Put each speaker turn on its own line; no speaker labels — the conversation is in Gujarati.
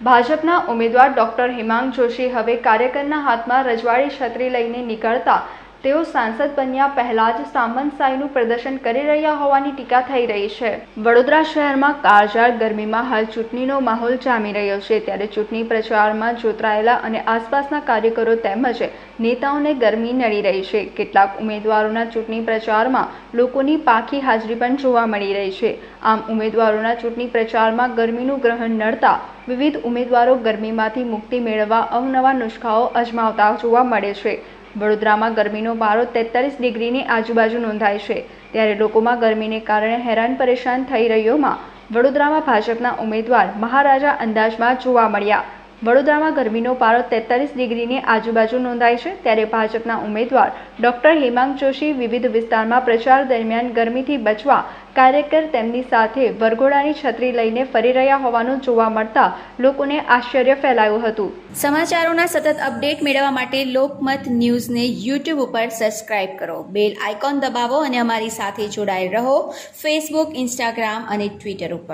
ભાજપના ઉમેદવાર ડોક્ટર હિમાંગ જોશી હવે કાર્યકરના હાથમાં રજવાડી છત્રી લઈને નીકળતા તેઓ સાંસદ બન્યા પહેલા જ સામંતશાહીનું પ્રદર્શન કરી રહ્યા હોવાની ટીકા થઈ રહી છે. વડોદરા શહેરમાં કાળઝાળ ગરમીમાં હાલ ચૂંટણીનો માહોલ જામી રહ્યો છે. ત્યારે ચૂંટણી પ્રચારમાં જોતરાયેલા અને આસપાસના કાર્યકરો તેમજ નેતાઓને ગરમી નડી રહી છે. કેટલાક ઉમેદવારોના ચૂંટણી પ્રચારમાં લોકોની પાકી હાજરી પણ જોવા મળી રહી છે. આમ ઉમેદવારોના ચૂંટણી પ્રચારમાં ગરમીનું ગ્રહણ નડતા વિવિધ ઉમેદવારો ગરમીમાંથી મુક્તિ મેળવવા અવનવા નુસ્ખાઓ અજમાવતા જોવા મળે છે. વડોદરામાં ગરમીનો પારો તેતાલીસ ડિગ્રીની આજુબાજુ નોંધાય છે. ત્યારે લોકોમાં ગરમીને કારણે હેરાન પરેશાન થઈ રહ્યોમાં વડોદરામાં ભાજપના ઉમેદવાર મહારાજા અંદાજમાં જોવા મળ્યા. વડોદરામાં ગરમીનો પારો તેતાલીસ ડિગ્રીની આજુબાજુ નોંધાય છે, ત્યારે ભાજપના ઉમેદવાર ડોક્ટર હેમાંગ જોશી વિવિધ વિસ્તારમાં પ્રચાર દરમિયાન ગરમીથી બચવા કાર્યકર તેમની સાથે વરઘોડાની છત્રી લઈને ફરી રહ્યા હોવાનું જોવા મળતા લોકોને આશ્ચર્ય ફેલાયું હતું.
સમાચારોના સતત અપડેટ મેળવવા માટે લોકમત ન્યૂઝને યુટ્યુબ ઉપર સબસ્ક્રાઇબ કરો. બેલ આઇકોન દબાવો અને અમારી સાથે જોડાયેલ રહો ફેસબુક, ઇન્સ્ટાગ્રામ અને ટ્વિટર ઉપર.